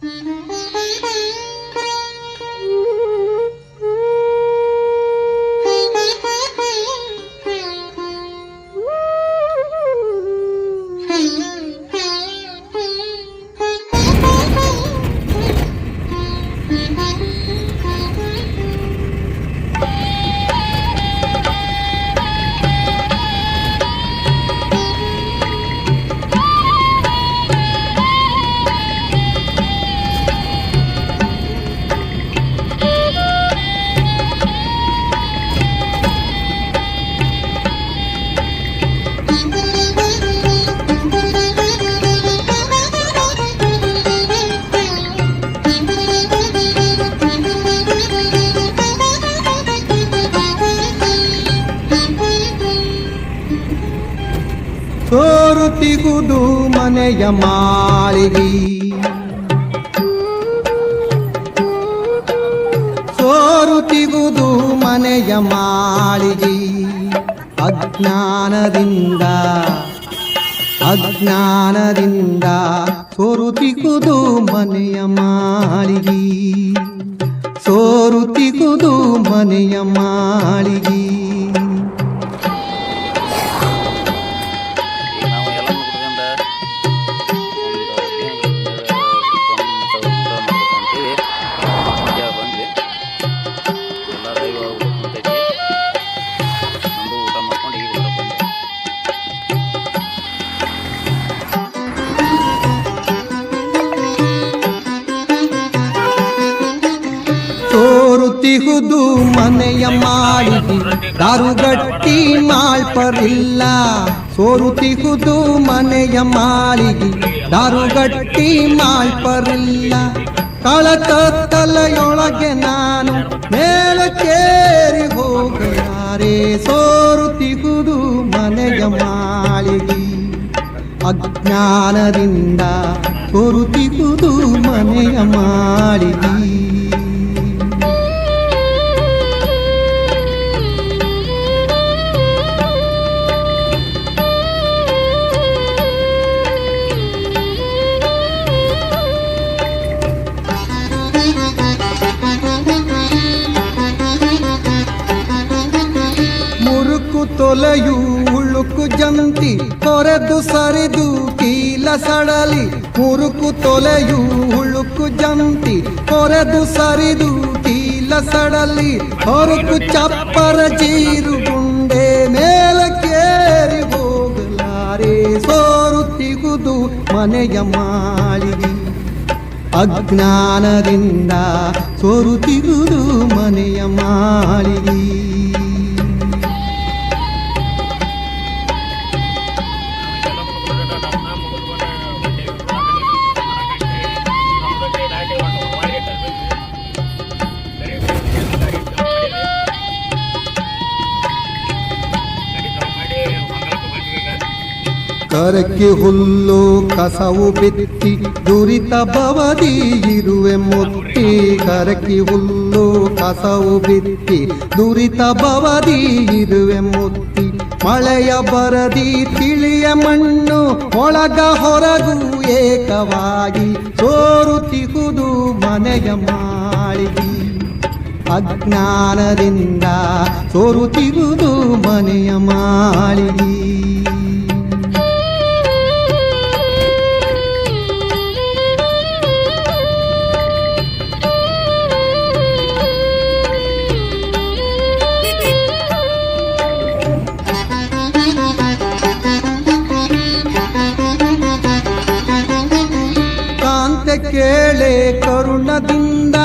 嗯。ಮನೆಯ ಮಾಳಿಗೆ. ಸೋರುತಿಗುದು ಮನೆಯ ಮಾಳಿಗೆ. ಅಜ್ಞಾನದಿಂದ ಅಜ್ಞಾನದಿಂದ ಸೋರುತಿಗುದು ಮನೆಯ ಮಾಳಿಗೆ. ಸೋರುತಿಗುದು ಮನೆಯ ಮಾಳಿಗೆ. ಸೋರುತಿಹುದು ಮನೆಯ ಮಾಳಿಗೆ ದಾರುಗಟ್ಟಿ ಮಾಳ್ಪರಿಲ್ಲ ಸೋರುತಿಹುದು ಮನೆಯ ಮಾಳಿಗೆ ದಾರುಗಟ್ಟಿ ಮಾಳ್ಪರಿಲ್ಲ ಕಳಕತ್ತಲೆಯೊಳಗೆ ನಾನು ಮೇಲಕ್ಕೇರಿ ಹೋಗಲಾರೆ. ಸೋರುತಿಹುದು ಮನೆಯ ಮಾಳಿಗೆ ಅಜ್ಞಾನದಿಂದ ಸೋರುತಿಹುದು ಮನೆಯ ಮಾಳಿಗೆ ಮುರುಕು ತೊಲೆಯು, ಹುಳುಕು ಜಂತಿ ಕೊರೆದು ಸರಿದು ಕೀಲ ಸಡಲಿ, ಹೊರಕು ಚಪ್ಪರ ಜೀರು ಗುಂಡೆ ಮೇಲಕ್ಕೇರಿ ಹೋಗಲಾರೆ ಸೋರುತ್ತಿಗುದು ಮನೆಯ ಮಾಳಿಗೆ. ಅಜ್ಞಾನದಿಂದ ಸೋರುತ್ತಿರುವುದು ಮನೆಯ ಮಾಳಿಗೆ. ಕರಕ್ಕೆ ಹುಲ್ಲು ಕಸವು ಬಿತ್ತಿ ದುರಿತ ಬವದಿ ಇರುವೆ ಮುತ್ತಿ ಕರಕಿ ಹುಲ್ಲು ಕಸವು ಬಿತ್ತಿ ದುರಿತ ಬವದಿ ಇರುವೆ ಮುತ್ತಿ ಮಳೆಯ ಬರದಿ ತಿಳಿಯ ಮಣ್ಣು ಒಳಗ ಹೊರಗು ಏಕವಾಗಿ ಸೋರುತ್ತಿಹುದು ಮನೆಯ ಮಾಳಿಗೆ. ಅಜ್ಞಾನದಿಂದ ಸೋರುತ್ತಿರುವುದು ಮನೆಯ ಮಾಳಿಗೆ. ಕೇಳೆ ಕರುಣದಿಂದ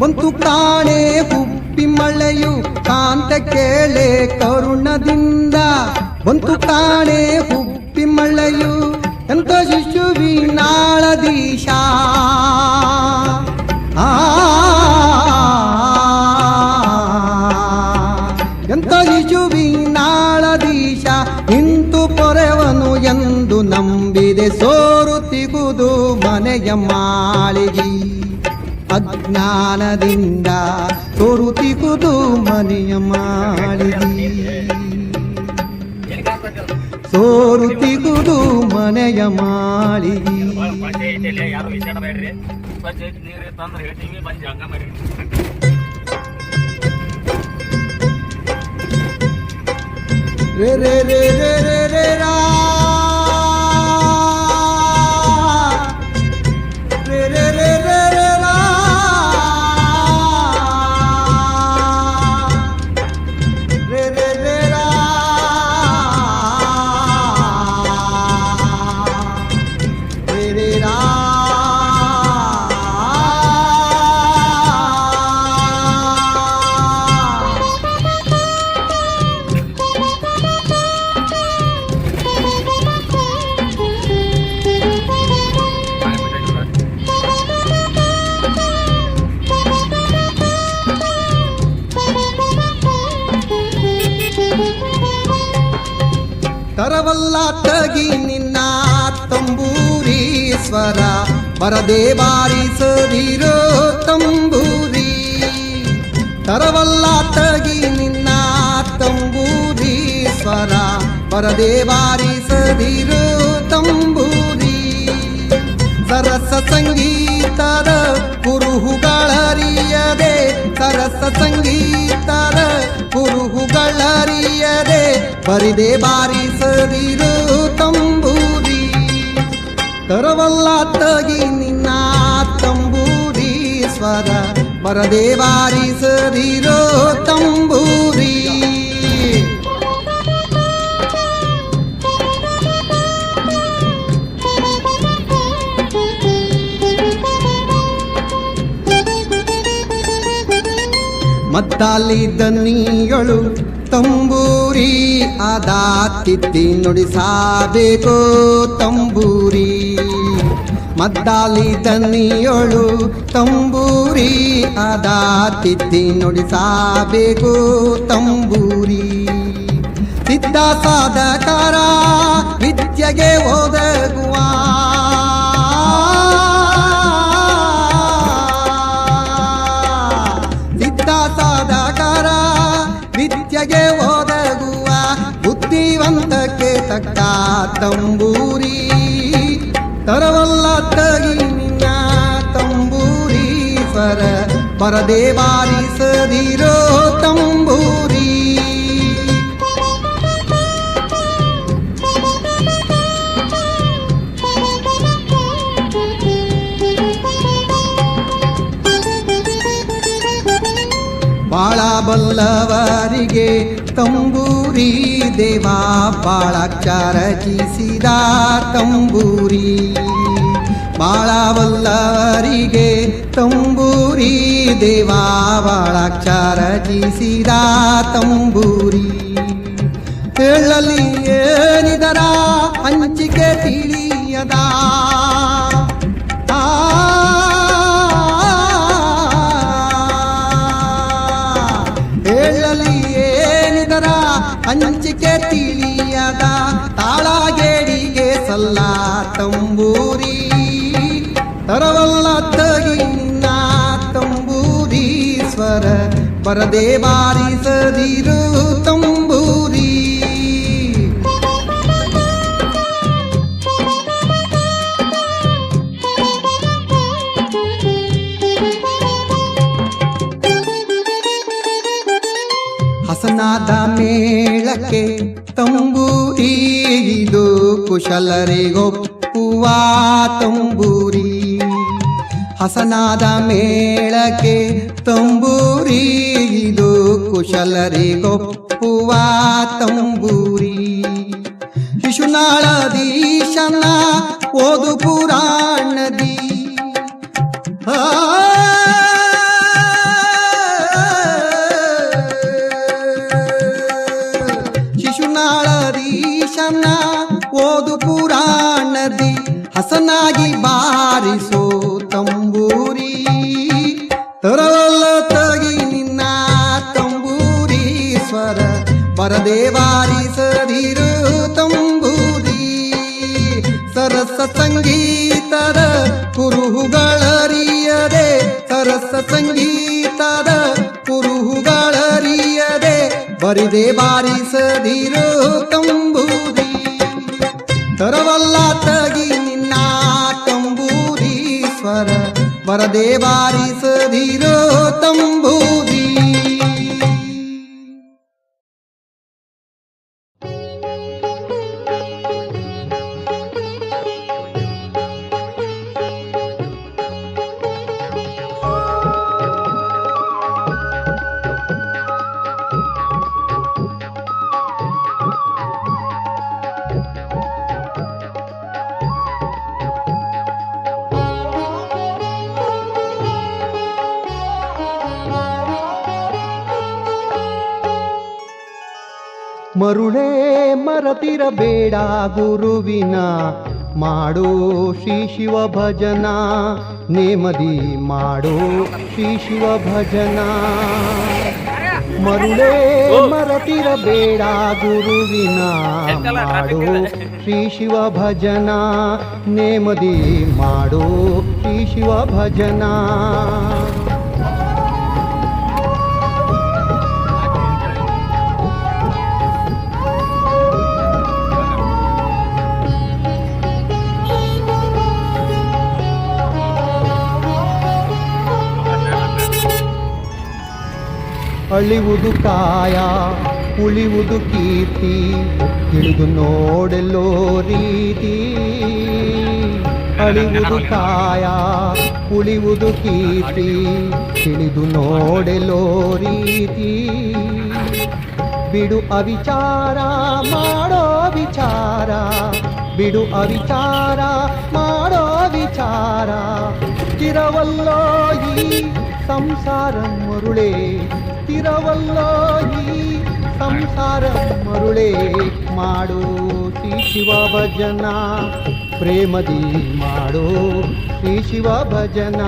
ಬಂತು ಕಾಣೆ ಹುಪ್ಪಿ ಮಳೆಯು ಕಾಂತ ಕೇಳೆ ಕರುಣದಿಂದ ಬಂತು ಕಾಣೆ ಹುಪ್ಪಿ ಮಳೆಯು ಎಂತ ಶಿಶುವಿನಾಳದೀಶ ಆ. ಎಂತ ಶಿಶುವಿನಾಳದೀಶ ಇಂತು ಪೊರೆವನು ಎಂದು ನಂಬಿದೆ ಸೋರುತ್ತಿಗುದು ಮನೆಯ ಮಾಳಿಗೆ. ಅಜ್ಞಾನದಿಂದ ಸೋರುತ್ತಿಗುದು ಮನೆಯ ಮಾಳಿಗೆ. ಸೋರುತ್ತಿಗುದು ಮನೆಯ ಮಾಳಿಗೆ. ರೇ ರೇ ರೇ ರೇ, ರಾ, ರೇ. ತರವಲ್ಲ ತಗಿ ನಿನ್ನ ತಂಬೂರಿ ಸ್ವರ ಬರದೆ ಬಾರಿಸದಿರೋ ತಂಬೂರಿ. ತರವಲ್ಲ ತಗಿ ನಿನ್ನ ತಂಬೂರಿ ಸ್ವರ ಬರದೆ ಬಾರಿಸದಿರೋ ತಂಬೂರಿ. ಸರಸ ಸಂಗೀತದ ಕುರುಹುಗಳರಿಯದೆ, ಸರಸ ಕುರುಹುಗಳರಿಯದೆ ಬರಿದೆ ಬಾರಿಸದಿರು ತಂಬೂರಿ. ತರವಲ್ಲ ತಗಿ ನಿನ್ನ ತಂಬೂರಿ ಸ್ವರ ಬರದೆ ಬಾರಿಸದಿರೋ ತಂಬೂರಿ. ಮದ್ದಾಲಿ ದನಿಗಳು ತಂಬೂರಿ ಆದ ತಿತ್ತಿ ನುಡಿಸಬೇಕು ತಂಬೂರಿ ಮದ್ದಾಲಿ ತನ್ನಿಯೊಳು ತಂಬೂರಿ ಆದ ತಿತ್ತಿ ನುಡಿಸಬೇಕು ತಂಬೂರಿ ಸಿದ್ಧ ಸಾಧಕರ ವಿದ್ಯೆಗೆ ಒದಗುವ ವಿದ್ಯೆಗೆ ಒದಗುವ ಬುದ್ಧಿವಂತಕ್ಕೆ ತಕ್ಕ ತಂಬೂರಿ. ತರವಲ್ಲ ತಗಿ ನಿನ್ನ ತಂಬೂರಿ ಸ್ವರ ಬರದೆ ಬಾರಿಸದಿರೋ ತಂಬೂರಿ. ಬಾಳ ಬಲ್ಲವರಿಗೆ ತಂಬೂರಿ ದೇವಾ ಬಾಳಾಕ್ಷರ ರಚಿಸಿದ ತಂಬೂರಿ. ಬಾಳ ಬಲ್ಲವರಿಗೆ ತಂಬೂರಿ ದೇವಾ ಬಾಳಾಕ್ಷರ ರಚಿಸಿದ ತಂಬೂರಿ. ಹೇಳಲಿ ಏನಿದರ ಹಂಚಿಕೆ ತಿಳಿಯದ. ತಾಳಗೇಡಿಗೆ ತಂಬೂರಿ ತರವಲ್ಲ ತಗಿನ್ನ ತಂಬೂರಿ ಸ್ವರ ಬರದೆ ಬಾರಿಸದಿರು ತಂಬೂರಿ. ಹಸನಾದ ಮೇಳಕ್ಕೆ ಇದು ಕುಶಲರಿಗೊಪ್ಪುವ ತಂಬೂರಿ. ಹಸನಾದ ಮೇಳಕ್ಕೆ ತಂಬೂರಿ. ಇದು ಕುಶಲರಿಗೊಪ್ಪುವ ತಂಬೂರಿ. ಶಿಶುನಾಳದೀಶನ ಓದು ಪುರಾಣದಿ ಬರಿದೆ ಬಾರಿಸದಿರು ತಂಬೂರಿ ತರವಲ್ಲ ತಗಿ ನಿನ್ನ ತಂಬೂರಿ ಸ್ವರ. ವರದೆ ಬಾರಿಸದಿರೋ ತಂಬೂರಿ. ಮರುಳೇ ಮರತಿರಬೇಡ ಗುರುವಿನ ಮಾಡೋ ಶ್ರೀ ಶಿವ ಭಜನ ನೇಮದಿ ಮಾಡೋ ಶ್ರೀ ಶಿವ ಭಜನ. ಮರುಳೇ ಮರತಿರಬೇಡ ಗುರುವಿನ ಮಾಡೋ ಶ್ರೀ ಶಿವ ಭಜನ ನೇಮದಿ ಮಾಡೋ ಶ್ರೀ ಶಿವ ಭಜನ. ಅಳಿವುದು ಕಾಯ, ಉಳಿವುದು ಕೀರ್ತಿ, ತಿಳಿದು ನೋಡೆಲ್ಲೋ ರೀತಿ. ಅಳಿವುದು ಕಾಯ, ಉಳಿವುದು ಕೀರ್ತಿ, ತಿಳಿದು ನೋಡೆಲ್ಲೋ ರೀತಿ. ಬಿಡು ಅವಿಚಾರ, ಮಾಡೋ ವಿಚಾರ, ಬಿಡು ಅವಿಚಾರ, ಮಾಡೋ ವಿಚಾರ. ಸ್ಥಿರವಲ್ಲೋ ಈ ಸಂಸಾರ ಮರುಳೇ ಸ್ಥಿರವಲ್ಲೋ ಈ ಸಂಸಾರ ಮರುಳೇ ಮಾಡೋ ಶ್ರೀ ಶಿವ ಭಜನ. ಪ್ರೇಮದಿ ಮಾಡೋ ಶ್ರೀ ಶಿವ ಭಜನ.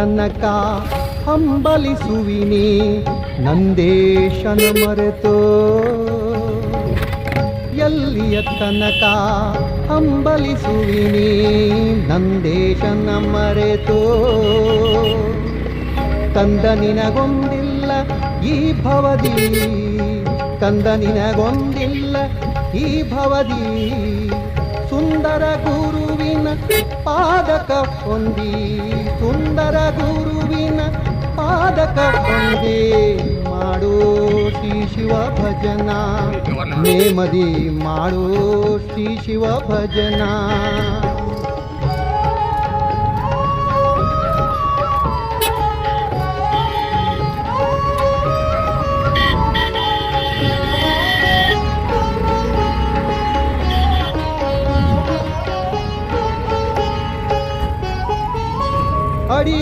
ತನಕ ಹಂಬಲಿಸುವಿನಿ, ನಂದೇಶನ ಮರೆತೋ. ಎಲ್ಲಿಯ ತನಕ ಹಂಬಲಿಸುವಿನಿ, ನಂದೇಶನ ಮರೆತೋ. ತಂದ ನಿನಗೊಂದಿಲ್ಲ ಈ ಭವದಿ ತಂದ ನಿನಗೊಂದಿಲ್ಲ ಈ ಭವದಿ. ಸುಂದರ ಗುರುವಿನ ಪಾದಕ ಹೊಂದಿ ಸುಂದರ ಗುರುವಿನ ಪಾದಕ ಹೊಂದಿ ಮಾಡೋ ಶ್ರೀ ಶಿವ ಭಜನಾ. ನೇಮದಿ ಮಾಡೋ ಶ್ರೀ ಶಿವ ಭಜನ.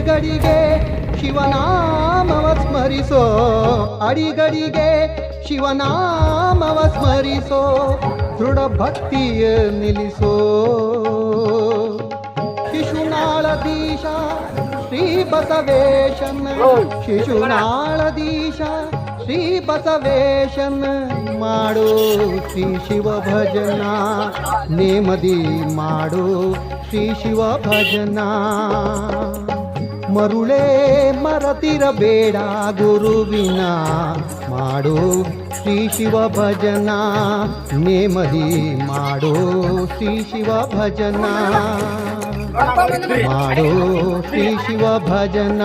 ಅಡಿಗಡಿಗೆ ಶಿವನಾಮವ ಸ್ಮರಿಸೋ. ಅಡಿಗಡಿಗೆ ಶಿವನಾಮವ ಸ್ಮರಿಸೋ. ದೃಢ ಭಕ್ತಿಯ ನಿಲ್ಲಿಸೋ. ಶಿಶುನಾಳದೀಶ ಶ್ರೀ ಬಸವೇಶನ್ ಶಿಶುನಾಳದೀಶ ಶ್ರೀ ಬಸವೇಶನ್ ಮಾಡೋ. ಶ್ರೀ ಶಿವ ಭಜನ ನೇಮದಿ ಮಾಡೋ. ಶ್ರೀ ಶಿವ ಭಜನ ಮರುಳೇ ಮರತಿರಬೇಡ ಗುರುವಿನ ಮಾಡು, ಶ್ರೀ ಶಿವ ಭಜನ. ನೇಮದಿ ಮಾಡೋ, ಶ್ರೀ ಶಿವ ಭಜನ. ಮಾಡೋ, ಶ್ರೀ ಶಿವ ಭಜನ.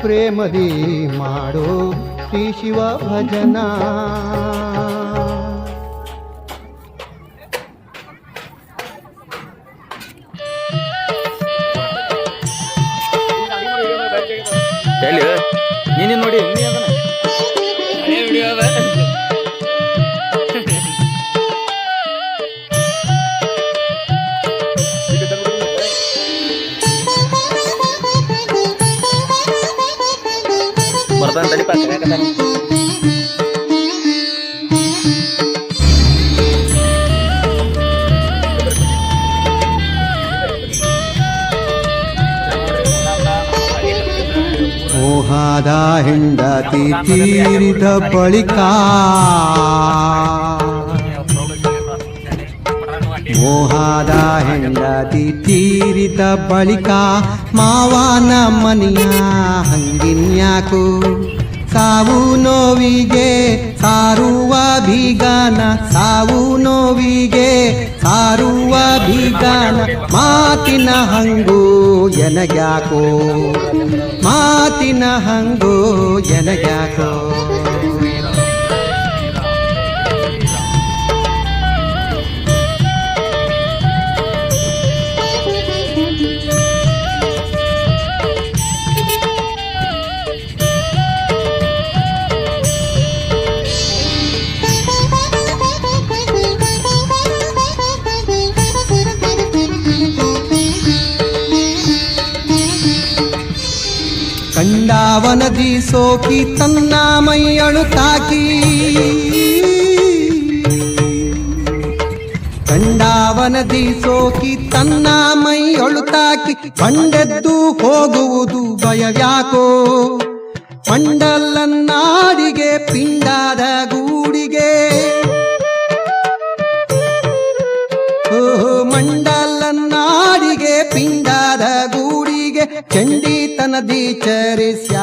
ಪ್ರೇಮದಿ ಮಾಡೋ, ಶ್ರೀ ಶಿವ ಭಜನ. ಎಲ್ಲಿ ನೀನೇ ನೋಡಿ ಬರ್ತಾನೆ ತಡಿಪ ಕರೆಯಕತ್ತಾನೆ ಮೋಹದ ಹೆಂಡತಿ ತೀರಿದ ಬಳಿಕ ಮೋಹದ ಹೆಂಡತಿ ತೀರಿದ ಬಳಿಕ ಮಾವನ ಮನೆಯ ಹಂಗಿನ್ಯಾಕು? ಸಾವು ನೋವಿಗೆ ಸಾರುವ ಬೀಗನ, ಸಾವು ನೋವಿಗೆ ಸಾರುವ ಬೀಗಾನ ಮಾತಿನ ಹಂಗು ಎನಗ್ಯಾಕೋ ಮಾತಿನ ಹಂಗು ಎನಗ್ಯಾಕೋ ಕಂಡಾವನದಿ ಸೋಕಿ ತನ್ನ ಮೈಯಳು ತಾಕಿ. ಕಂಡಾವನದಿ ಸೋಕಿ ತನ್ನ ಮೈಯೊಳು ತಾಕಿ. ಬಂಡೆದ್ದು ಹೋಗುವುದು ಯಾಕೋ ಮಂಡಲನ್ನಾಡಿಗೆ ಪಿಂಡಾದ ಗೂಡಿಗೆ. ಗೂಡಿಗೆ ಚಂಡಿತನದಿ ಚರಿಸ್ಯಾಡುವುದ್ಯಾಕೋ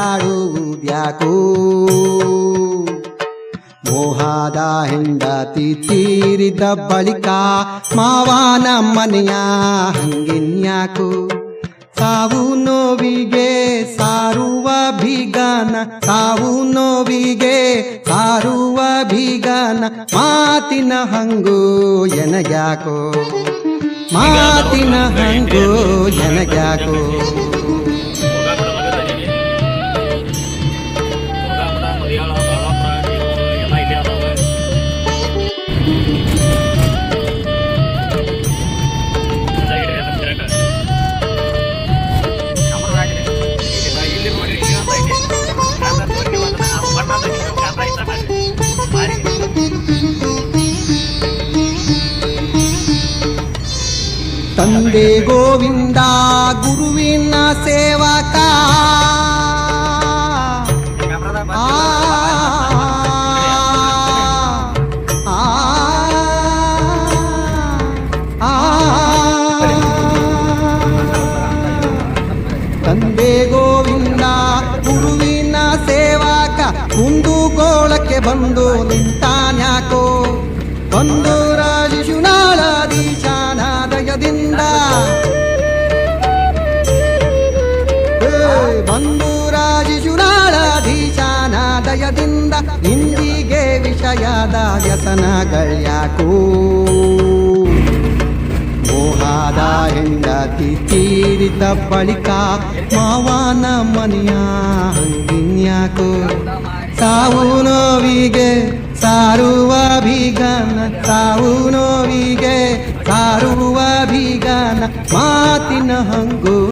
ಮೋಹಾದ ಹೆಂಡತಿ ತೀರಿದ ಬಳಿಕ ಮಾವನ ಮನೆಯ ಹಂಗಿನ್ಯಾಕು ಸಾವು ನೋವಿಗೆ ಸಾರುವ ಭಿಗನ ಸಾವು ನೋವಿಗೆ ಸಾರುವ ಭಿಗನ ಮಾತಿನ ಹಂಗು ಎನಗ್ಯಾಕೋ? ಮಾತಿನ ಹಂಗು ಎನಗ್ಯಾಕೋ? ತಂದೆ ಗೋವಿಂದ ಗುರುವಿನ ಸೇವಕ ಆ, ಆ, ಆ. ತಂದೆ ಗೋವಿಂದ ಗುರುವಿನ ಸೇವಕ ಕುಂದುಗೋಳಕ್ಕೆ ಬಂದು ನಿಂತಾನ್ಯಾಕೋ ವ್ಯಸನಗಳ್ಯಾಕೋ ಮೋಹಾದ ಹೆಂಡತಿ ತೀರಿದ ಬಳಿಕ ಮಾವನ ಮನೆಯ ಹಂಗಿನ್ಯಾಕೋ? ಸಾವು ನೋವಿಗೆ ಸಾರುವ ಬೀಗನ, ಸಾವು ನೋವಿಗೆ ಸಾರುವ ಬೀಗನ ಮಾತಿನ ಹಂಗು